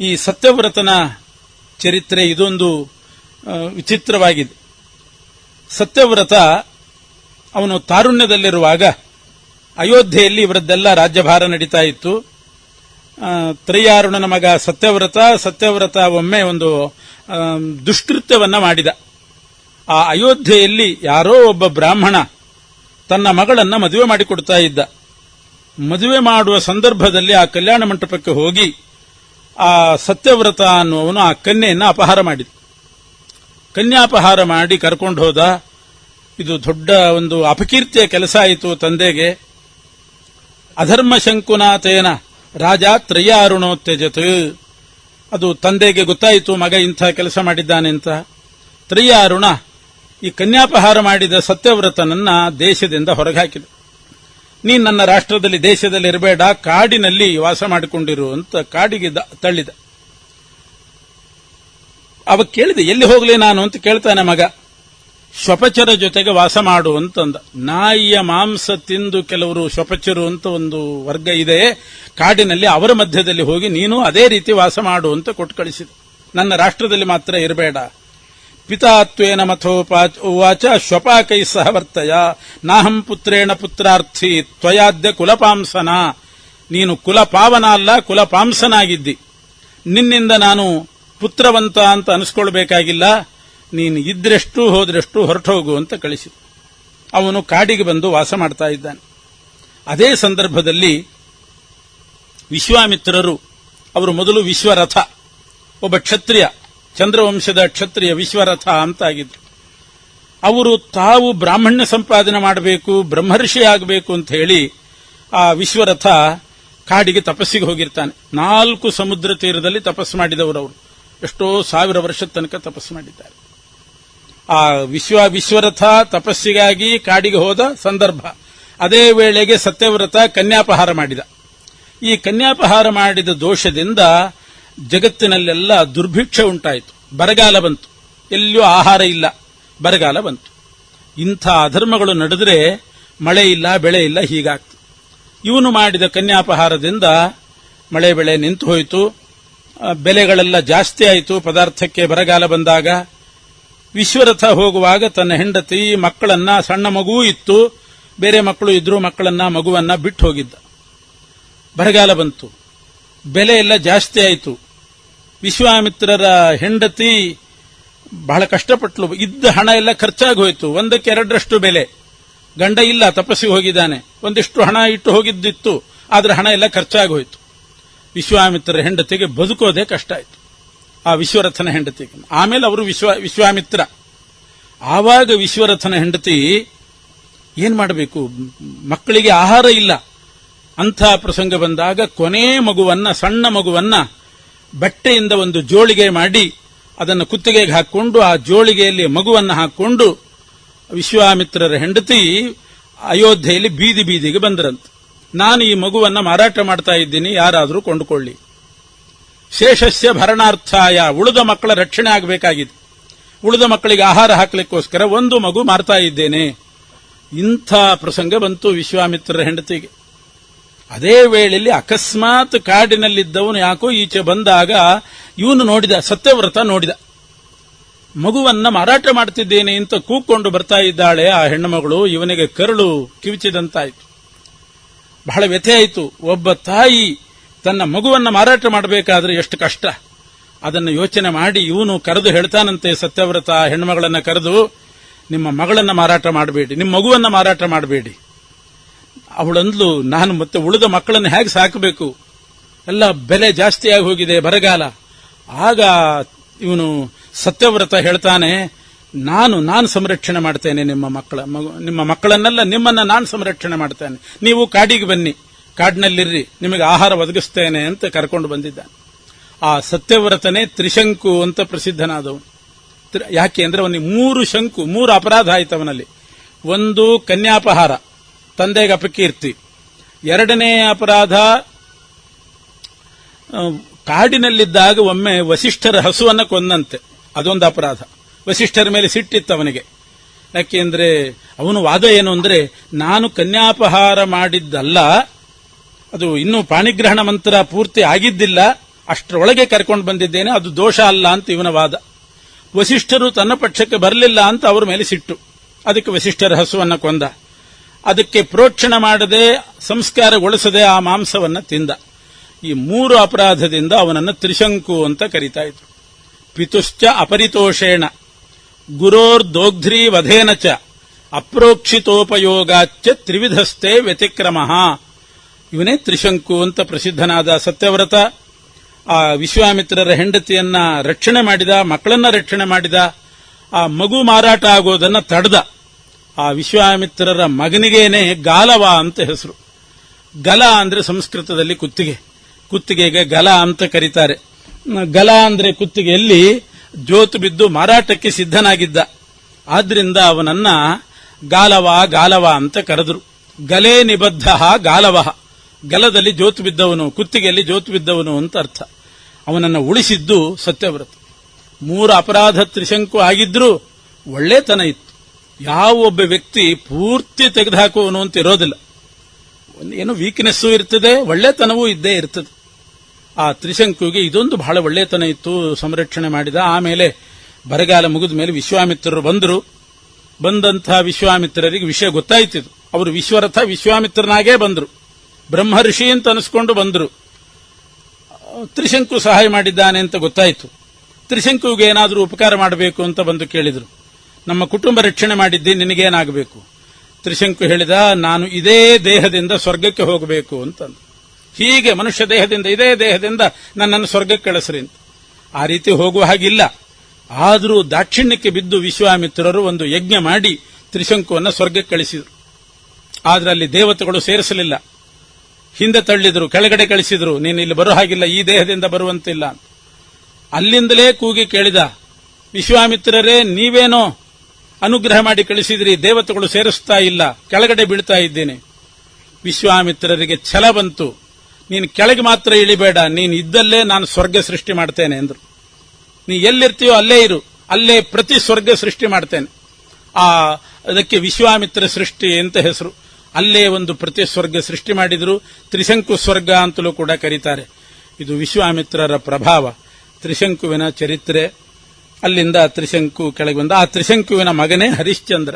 ಈ ಸತ್ಯವ್ರತನ ಚರಿತ್ರೆ ಇದೊಂದು ವಿಚಿತ್ರವಾಗಿದೆ. ಸತ್ಯವ್ರತ ಅವನು ತಾರುಣ್ಯದಲ್ಲಿರುವಾಗ ಅಯೋಧ್ಯೆಯಲ್ಲಿ ಇವರದ್ದೆಲ್ಲ ರಾಜ್ಯಭಾರ ನಡೀತಾ ಇತ್ತು. ತ್ರಯಾರುಣನ ಮಗ ಸತ್ಯವ್ರತ ಸತ್ಯವ್ರತ ಒಮ್ಮೆ ಒಂದು ದುಷ್ಕೃತ್ಯವನ್ನ ಮಾಡಿದ. ಆ ಅಯೋಧ್ಯೆಯಲ್ಲಿ ಯಾರೋ ಒಬ್ಬ ಬ್ರಾಹ್ಮಣ ತನ್ನ ಮಗಳನ್ನು ಮದುವೆ ಮಾಡಿಕೊಡ್ತಾ ಇದ್ದ. ಮದುವೆ ಮಾಡುವ ಸಂದರ್ಭದಲ್ಲಿ ಆ ಕಲ್ಯಾಣ ಮಂಟಪಕ್ಕೆ ಹೋಗಿ ಆ ಸತ್ಯವ್ರತ ಅನ್ನುವನು ಆ ಕನ್ಯೆಯನ್ನು ಅಪಹಾರ ಮಾಡಿದ. ಕನ್ಯಾಪಹಾರ ಮಾಡಿ ಕರ್ಕೊಂಡು ಹೋದ. ಇದು ದೊಡ್ಡ ಒಂದು ಅಪಕೀರ್ತಿಯ ಕೆಲಸ ಆಯಿತು ತಂದೆಗೆ. ಅಧರ್ಮ ಶಂಕುನಾಥೇನ ರಾಜ ತ್ರಯಾರುಣೋತ್ತೆಜತ್ ಅದು ತಂದೆಗೆ ಗೊತ್ತಾಯಿತು, ಮಗ ಇಂಥ ಕೆಲಸ ಮಾಡಿದ್ದಾನೆ ಅಂತ. ತ್ರಯ್ಯಾರುಣ ಈ ಕನ್ಯಾಪಹಾರ ಮಾಡಿದ ಸತ್ಯವ್ರತನನ್ನ ದೇಶದಿಂದ ಹೊರಗಾಕಿದ ನೀನು ನನ್ನ ರಾಷ್ಟ್ರದಲ್ಲಿ, ದೇಶದಲ್ಲಿ ಇರಬೇಡ, ಕಾಡಿನಲ್ಲಿ ವಾಸ ಮಾಡಿಕೊಂಡಿರು ಅಂತ ಕಾಡಿಗೆ ತಳ್ಳಿದ. ಅವ ಕೇಳಿದೆ, ಎಲ್ಲಿ ಹೋಗ್ಲಿ ನಾನು ಅಂತ ಕೇಳ್ತಾನೆ ಮಗ. ಶ್ವಪಚರ ಜೊತೆಗೆ ವಾಸ ಮಾಡು ಅಂತಂದ. ನಾಯಿಯ ಮಾಂಸ ತಿಂದು ಕೆಲವರು ಶ್ವಪಚರು ಅಂತ ಒಂದು ವರ್ಗ ಇದೆ. ಕಾಡಿನಲ್ಲಿ ಅವರ ಮಧ್ಯದಲ್ಲಿ ಹೋಗಿ ನೀನು ಅದೇ ರೀತಿ ವಾಸ ಮಾಡು ಅಂತ ಕೊಟ್ಟು ಕಳಿಸಿದ. ನನ್ನ ರಾಷ್ಟ್ರದಲ್ಲಿ ಮಾತ್ರ ಇರಬೇಡ. ಪಿತಾತ್ವೇನ ಮಥೋಪಾಚ ಉವಾಚ ಶ್ವಪಾಕೈ ಸಹ ವರ್ತಯ ನಾಹಂ ಪುತ್ರೇಣ ಪುತ್ರಾರ್ಥಿ ತ್ವಯಾದ್ಯ ಕುಲಪಾಂಸನ ನೀನು ಕುಲಪಾವನ ಅಲ್ಲ, ಕುಲಪಾಂಸನಾಗಿದ್ದಿ. ನಿನ್ನಿಂದ ನಾನು ಪುತ್ರವಂತ ಅಂತ ಅನಿಸ್ಕೊಳ್ಬೇಕಾಗಿಲ್ಲ. ನೀನು ಇದ್ರೆಷ್ಟು ಹೋದ್ರೆಷ್ಟು ಹೊರಟೋಗು ಅಂತ ಕಳಿಸಿ. ಅವನು ಕಾಡಿಗೆ ಬಂದು ವಾಸ ಮಾಡ್ತಾ ಇದ್ದಾನೆ. ಅದೇ ಸಂದರ್ಭದಲ್ಲಿ ವಿಶ್ವಾಮಿತ್ರರು, ಅವರು ಮೊದಲು ವಿಶ್ವರಥ, ಒಬ್ಬ ಕ್ಷತ್ರಿಯ. ಚಂದ್ರವಂಶದ ಕ್ಷತ್ರಿಯ ವಿಶ್ವರಥ ಅಂತ ಆಗಿದ್ರು ಅವರು ತಾವು ಬ್ರಾಹ್ಮಣ್ಯ ಸಂಪಾದನೆ ಮಾಡಬೇಕು, ಬ್ರಹ್ಮರ್ಷಿ ಆಗಬೇಕು ಅಂತ ಹೇಳಿ ಆ ವಿಶ್ವರಥ ಕಾಡಿಗೆ ತಪಸ್ಸಿಗೆ ಹೋಗಿರ್ತಾನೆ. ನಾಲ್ಕು ಸಮುದ್ರ ತೀರದಲ್ಲಿ ತಪಸ್ಸು ಮಾಡಿದವರು ಅವರು. ಎಷ್ಟೋ ಸಾವಿರ ವರ್ಷದ ತನಕ ತಪಸ್ಸು ಮಾಡಿದ್ದಾರೆ. ಆ ವಿಶ್ವ ವಿಶ್ವರಥ ತಪಸ್ಸಿಗಾಗಿ ಕಾಡಿಗೆ ಹೋದ ಸಂದರ್ಭ. ಅದೇ ವೇಳೆಗೆ ಸತ್ಯವ್ರತ ಕನ್ಯಾಪಹಾರ ಮಾಡಿದ. ಈ ಕನ್ಯಾಪಹಾರ ಮಾಡಿದ ದೋಷದಿಂದ ಜಗತ್ತಿನಲ್ಲೆಲ್ಲ ದುರ್ಭಿಕ್ಷ ಉಂಟಾಯಿತು. ಬರಗಾಲ ಬಂತು. ಎಲ್ಲಿಯೂ ಆಹಾರ ಇಲ್ಲ. ಬರಗಾಲ ಬಂತು. ಇಂಥ ಅಧರ್ಮಗಳು ನಡೆದರೆ ಮಳೆ ಇಲ್ಲ, ಬೆಳೆ ಇಲ್ಲ, ಹೀಗಾಗ್ತು. ಇವನು ಮಾಡಿದ ಕನ್ಯಾಪಹಾರದಿಂದ ಮಳೆ ಬೆಳೆ ನಿಂತು ಹೋಯಿತು. ಬೆಲೆಗಳೆಲ್ಲ ಜಾಸ್ತಿ ಆಯಿತು. ಪದಾರ್ಥಕ್ಕೆ ಬರಗಾಲ ಬಂದಾಗ ವಿಶ್ವರಥ ಹೋಗುವಾಗ ತನ್ನ ಹೆಂಡತಿ, ಮಕ್ಕಳನ್ನ, ಸಣ್ಣ ಮಗುವೂ ಇತ್ತು. ಬೇರೆ ಮಕ್ಕಳು ಇದ್ರು ಮಕ್ಕಳನ್ನ, ಮಗುವನ್ನ ಬಿಟ್ಟು ಹೋಗಿದ್ದ. ಬರಗಾಲ ಬಂತು. ಬೆಲೆ ಎಲ್ಲ ಜಾಸ್ತಿ ಆಯಿತು. ವಿಶ್ವಾಮಿತ್ರರ ಹೆಂಡತಿ ಬಹಳ ಕಷ್ಟಪಟ್ಲು. ಇದ್ದ ಹಣ ಎಲ್ಲ ಖರ್ಚಾಗಿ ಹೋಯಿತು ಒಂದಕ್ಕೆ ಎರಡರಷ್ಟು ಬೆಲೆ. ಗಂಡ ಇಲ್ಲ, ತಪಸ್ಸಿಗೆ ಹೋಗಿದ್ದಾನೆ. ಒಂದಿಷ್ಟು ಹಣ ಇಟ್ಟು ಹೋಗಿದ್ದಿತ್ತು. ಆದರೆ ಹಣ ಎಲ್ಲ ಖರ್ಚಾಗಿ ಹೋಯಿತು ವಿಶ್ವಾಮಿತ್ರರ ಹೆಂಡತಿಗೆ ಬದುಕೋದೇ ಕಷ್ಟ ಆಯಿತು. ಆ ವಿಶ್ವರಥನ ಹೆಂಡತಿಗೆ ಆಮೇಲೆ ಅವರು ವಿಶ್ವ, ವಿಶ್ವಾಮಿತ್ರ. ಆವಾಗ ವಿಶ್ವರಥನ ಹೆಂಡತಿ ಏನ್ ಮಾಡಬೇಕು? ಮಕ್ಕಳಿಗೆ ಆಹಾರ ಇಲ್ಲ. ಅಂಥ ಪ್ರಸಂಗ ಬಂದಾಗ ಕೊನೆ ಮಗುವನ್ನ, ಸಣ್ಣ ಮಗುವನ್ನ ಬಟ್ಟೆಯಿಂದ ಒಂದು ಜೋಳಿಗೆ ಮಾಡಿ ಅದನ್ನು ಕುತ್ತಿಗೆಗೆ ಹಾಕಿಕೊಂಡು ಆ ಜೋಳಿಗೆಯಲ್ಲಿ ಮಗುವನ್ನು ಹಾಕೊಂಡು ವಿಶ್ವಾಮಿತ್ರರ ಹೆಂಡತಿ ಅಯೋಧ್ಯೆಯಲ್ಲಿ ಬೀದಿ ಬೀದಿಗೆ ಬಂದರಂತೆ. ನಾನು ಈ ಮಗುವನ್ನು ಮಾರಾಟ ಮಾಡ್ತಾ ಇದ್ದೀನಿ, ಯಾರಾದರೂ ಕೊಂಡುಕೊಳ್ಳಿ. ಶೇಷಸ್ಯ ಭರಣಾರ್ಥಾಯ, ಉಳಿದ ಮಕ್ಕಳ ರಕ್ಷಣೆ ಆಗಬೇಕಾಗಿದೆ. ಉಳಿದ ಮಕ್ಕಳಿಗೆ ಆಹಾರ ಹಾಕಲಿಕ್ಕೋಸ್ಕರ ಒಂದು ಮಗು ಮಾರ್ತಾ ಇದ್ದೇನೆ. ಇಂಥ ಪ್ರಸಂಗ ಬಂತು ವಿಶ್ವಾಮಿತ್ರರ ಹೆಂಡತಿಗೆ. ಅದೇ ವೇಳೆಯಲ್ಲಿ ಅಕಸ್ಮಾತ್ ಕಾಡಿನಲ್ಲಿದ್ದವನು ಯಾಕೋ ಈಚೆ ಬಂದಾಗ ಇವನು ನೋಡಿದ ಸತ್ಯವ್ರತ ನೋಡಿದ. ಮಗುವನ್ನ ಮಾರಾಟ ಮಾಡ್ತಿದ್ದೇನೆ ಅಂತ ಕೂಕೊಂಡು ಬರ್ತಾ ಇದ್ದಾಳೆ ಆ ಹೆಣ್ಣುಮಗಳು. ಇವನಿಗೆ ಕರಳು ಕಿವಿಚಿದಂತಾಯಿತು. ಬಹಳ ವ್ಯಥೆ ಆಯಿತು. ಒಬ್ಬ ತಾಯಿ ತನ್ನ ಮಗುವನ್ನ ಮಾರಾಟ ಮಾಡಬೇಕಾದ್ರೆ ಎಷ್ಟು ಕಷ್ಟ. ಅದನ್ನು ಯೋಚನೆ ಮಾಡಿ ಇವನು ಕರೆದು ಹೇಳ್ತಾನಂತೆ ಸತ್ಯವ್ರತ ಹೆಣ್ಮಗಳನ್ನ ಕರೆದು, ನಿಮ್ಮ ಮಗಳನ್ನ ಮಾರಾಟ ಮಾಡಬೇಡಿ, ನಿಮ್ಮ ಮಗುವನ್ನ ಮಾರಾಟ ಮಾಡಬೇಡಿ. ಅವಳಂದ್ಲು, ನಾನು ಮತ್ತೆ ಉಳಿದ ಮಕ್ಕಳನ್ನು ಹೇಗೆ ಸಾಕಬೇಕು? ಎಲ್ಲ ಬೆಲೆ ಜಾಸ್ತಿಯಾಗಿ ಹೋಗಿದೆ ಬರಗಾಲ. ಆಗ ಇವನು ಸತ್ಯವ್ರತ ಹೇಳ್ತಾನೆ, ನಾನು ನಾನು ಸಂರಕ್ಷಣೆ ಮಾಡ್ತೇನೆ ನಿಮ್ಮ ಮಕ್ಕಳ ನಿಮ್ಮ ಮಕ್ಕಳನ್ನೆಲ್ಲ ನಿಮ್ಮನ್ನ ನಾನು ಸಂರಕ್ಷಣೆ ಮಾಡ್ತೇನೆ. ನೀವು ಕಾಡಿಗೆ ಬನ್ನಿ, ಕಾಡಿನಲ್ಲಿರ್ರಿ, ನಿಮಗೆ ಆಹಾರ ಒದಗಿಸ್ತೇನೆ ಅಂತ ಕರ್ಕೊಂಡು ಬಂದಿದ್ದಾನೆ. ಆ ಸತ್ಯವ್ರತನೇ ತ್ರಿಶಂಕು ಅಂತ ಪ್ರಸಿದ್ಧನಾದವನು. ಯಾಕೆ ಅಂದ್ರೆ ಅವನಿಗೆ ಮೂರು ಶಂಕು, ಮೂರು ಅಪರಾಧ ಆಯ್ತು ಅವನಲ್ಲಿ ಒಂದು ಕನ್ಯಾಪಹಾರ. ತಂದೆಗೆ ಅಪಕೀರ್ತಿ ಎರಡನೇ ಅಪರಾಧ ಕಾಡಿನಲ್ಲಿದ್ದಾಗ ಒಮ್ಮೆ ವಸಿಷ್ಠರ ಹಸುವನ್ನ ಕೊಂದಂತೆ. ಅದೊಂದು ಅಪರಾಧ. ವಸಿಷ್ಠರ ಮೇಲೆ ಸಿಟ್ಟಿತ್ತು ಅವನಿಗೆ ಯಾಕೆಂದ್ರೆ ಅವನು ವಾದ ಏನು ಅಂದ್ರೆ, ನಾನು ಕನ್ಯಾಪಹಾರ ಮಾಡಿದ್ದಲ್ಲ, ಅದು ಇನ್ನೂ ಪಾಣಿಗ್ರಹಣ ಮಂತ್ರ ಪೂರ್ತಿ ಆಗಿದ್ದಿಲ್ಲ, ಅಷ್ಟರೊಳಗೆ ಕರ್ಕೊಂಡು ಬಂದಿದ್ದೇನೆ, ಅದು ದೋಷ ಅಲ್ಲ ಅಂತ ಇವನ ವಾದ. ವಸಿಷ್ಠರು ತನ್ನ ಪಕ್ಷಕ್ಕೆ ಬರಲಿಲ್ಲ ಅಂತ ಅವರ ಮೇಲೆ ಸಿಟ್ಟು. ಅದಕ್ಕೆ ವಸಿಷ್ಠರ ಹಸುವನ್ನು ಕೊಂದ. ಅದಕ್ಕೆ ಪ್ರೋಕ್ಷಣ ಮಾಡದೆ, ಸಂಸ್ಕಾರಗೊಳಿಸದೆ ಆ ಮಾಂಸವನ್ನು ತಿಂದ. ಈ ಮೂರು ಅಪರಾಧದಿಂದ ಅವನನ್ನು ತ್ರಿಶಂಕು ಅಂತ ಕರೀತಾ ಇದ್ರು. ಪಿತುಶ್ಚ ಅಪರಿತೋಷೇಣ. ಗುರೋರ್ದೋಗ್ಧ್ರಿ ವಧೇನ ಚ. ಅಪ್ರೋಕ್ಷಿತೋಪಯೋಗಾಚ ತ್ರಿವಿಧಸ್ಥೆ ವ್ಯತಿಕ್ರಮ. ಇವನೇ ತ್ರಿಶಂಕು ಅಂತ ಪ್ರಸಿದ್ಧನಾದ ಸತ್ಯವ್ರತ. ಆ ವಿಶ್ವಾಮಿತ್ರರ ಹೆಂಡತಿಯನ್ನ ರಕ್ಷಣೆ ಮಾಡಿದ, ಮಕ್ಕಳನ್ನ ರಕ್ಷಣೆ ಮಾಡಿದ, ಆ ಮಗು ಮಾರಾಟ ಆಗೋದನ್ನ ತಡೆದ. ಆ ವಿಶ್ವಾಮಿತ್ರರ ಮಗನಿಗೇನೆ ಗಾಲವ ಅಂತ ಹೆಸರು. ಗಲ ಅಂದ್ರೆ ಸಂಸ್ಕೃತದಲ್ಲಿ ಕುತ್ತಿಗೆ. ಕುತ್ತಿಗೆಗೆ ಗಲ ಅಂತ ಕರೀತಾರೆ. ಗಲ ಅಂದ್ರೆ ಕುತ್ತಿಗೆಯಲ್ಲಿ ಜೋತು ಬಿದ್ದು ಮಾರಾಟಕ್ಕೆ ಸಿದ್ಧನಾಗಿದ್ದ. ಆದ್ರಿಂದ ಅವನನ್ನ ಗಾಲವ ಗಾಲವ ಅಂತ ಕರೆದ್ರು. ಗಲೇ ನಿಬದ್ಧ ಗಾಲವ. ಗಲದಲ್ಲಿ ಜೋತು ಬಿದ್ದವನು, ಕುತ್ತಿಗೆಯಲ್ಲಿ ಜೋತು ಬಿದ್ದವನು ಅಂತ ಅರ್ಥ. ಅವನನ್ನು ಉಳಿಸಿದ್ದು ಸತ್ಯವ್ರತ. ಮೂರು ಅಪರಾಧ ತ್ರಿಶಂಕು ಆಗಿದ್ರೂ ಒಳ್ಳೆತನ ಇತ್ತು. ಯಾವ ಒಬ್ಬ ವ್ಯಕ್ತಿ ಪೂರ್ತಿ ತೆಗೆದುಹಾಕುವನು ಅಂತ ಇರೋದಿಲ್ಲ. ಏನೋ ವೀಕ್ನೆಸ್ಸು ಇರ್ತದೆ, ಒಳ್ಳೆತನವೂ ಇದ್ದೇ ಇರ್ತದೆ. ಆ ತ್ರಿಶಂಕುಗೆ ಇದೊಂದು ಬಹಳ ಒಳ್ಳೆತನ ಇತ್ತು, ಸಂರಕ್ಷಣೆ ಮಾಡಿದ. ಆಮೇಲೆ ಬರಗಾಲ ಮುಗಿದ ಮೇಲೆ ವಿಶ್ವಾಮಿತ್ರರು ಬಂದರು. ಬಂದಂತಹ ವಿಶ್ವಾಮಿತ್ರರಿಗೆ ವಿಷಯ ಗೊತ್ತಾಯ್ತಿದ್ರು ಅವರು ವಿಶ್ವರಥ ವಿಶ್ವಾಮಿತ್ರನಾಗೇ ಬಂದರು. ಬ್ರಹ್ಮರ್ಷಿ ಅಂತ ಅನಿಸ್ಕೊಂಡು ಬಂದರು. ತ್ರಿಶಂಕು ಸಹಾಯ ಮಾಡಿದ್ದಾನೆ ಅಂತ ಗೊತ್ತಾಯಿತು. ತ್ರಿಶಂಕುಗೆ ಏನಾದರೂ ಉಪಕಾರ ಮಾಡಬೇಕು ಅಂತ ಬಂದು ಕೇಳಿದರು. ನಮ್ಮ ಕುಟುಂಬ ರಕ್ಷಣೆ ಮಾಡಿದ್ದಿ ನಿನಗೇನಾಗಬೇಕು? ತ್ರಿಶಂಕು ಹೇಳಿದ, ನಾನು ಇದೇ ದೇಹದಿಂದ ಸ್ವರ್ಗಕ್ಕೆ ಹೋಗಬೇಕು ಅಂತಂದು. ಹೀಗೆ ಮನುಷ್ಯ ದೇಹದಿಂದ, ಇದೇ ದೇಹದಿಂದ ನನ್ನನ್ನು ಸ್ವರ್ಗಕ್ಕೆ ಕಳಿಸ್ರಿ ಅಂತ. ಆ ರೀತಿ ಹೋಗುವ ಹಾಗಿಲ್ಲ. ಆದರೂ ದಾಕ್ಷಿಣ್ಯಕ್ಕೆ ಬಿದ್ದು ವಿಶ್ವಾಮಿತ್ರರು ಒಂದು ಯಜ್ಞ ಮಾಡಿ ತ್ರಿಶಂಕುವನ್ನು ಸ್ವರ್ಗಕ್ಕೆ ಕಳಿಸಿದರು. ಆದರೆ ಅಲ್ಲಿ ದೇವತೆಗಳು ಸೇರಿಸಲಿಲ್ಲ. ಹಿಂದೆ ತಳ್ಳಿದ್ರು, ಕೆಳಗಡೆ ಕಳಿಸಿದ್ರು, ನೀನು ಇಲ್ಲಿ ಬರೋ ಹಾಗಿಲ್ಲ, ಈ ದೇಹದಿಂದ ಬರುವಂತಿಲ್ಲ ಅಲ್ಲಿಂದಲೇ ಕೂಗಿ ಕೇಳಿದ, ವಿಶ್ವಾಮಿತ್ರರೇ, ನೀವೇನೋ ಅನುಗ್ರಹ ಮಾಡಿ ಕಳಿಸಿದ್ರಿ, ದೇವತೆಗಳು ಸೇರಿಸ್ತಾ ಇಲ್ಲ, ಕೆಳಗಡೆ ಬೀಳ್ತಾ ಇದ್ದೇನೆ. ವಿಶ್ವಾಮಿತ್ರರಿಗೆ ಛಲ ಬಂತು. ನೀನು ಕೆಳಗೆ ಮಾತ್ರ ಇಳಿಬೇಡ, ನೀನು ಇದ್ದಲ್ಲೇ ನಾನು ಸ್ವರ್ಗ ಸೃಷ್ಟಿ ಮಾಡ್ತೇನೆ ಎಂದರು ನೀ ಎಲ್ಲಿರ್ತೀಯೋ ಅಲ್ಲೇ ಇರು, ಅಲ್ಲೇ ಪ್ರತಿ ಸ್ವರ್ಗ ಸೃಷ್ಟಿ ಮಾಡ್ತೇನೆ. ಆ, ಅದಕ್ಕೆ ವಿಶ್ವಾಮಿತ್ರ ಸೃಷ್ಟಿ ಅಂತ ಹೆಸರು. ಅಲ್ಲೇ ಒಂದು ಪ್ರತಿ ಸ್ವರ್ಗ ಸೃಷ್ಟಿ ಮಾಡಿದ್ರು, ತ್ರಿಶಂಕು ಸ್ವರ್ಗ ಅಂತಲೂ ಕೂಡ ಕರೀತಾರೆ. ಇದು ವಿಶ್ವಾಮಿತ್ರರ ಪ್ರಭಾವ. ತ್ರಿಶಂಕುವಿನ ಚರಿತ್ರೆ ಅಲ್ಲಿಂದ ತ್ರಿಶಂಕು ಕೆಳಗೆ ಬಂದ. ಆ ತ್ರಿಶಂಕುವಿನ ಮಗನೇ ಹರಿಶ್ಚಂದ್ರ.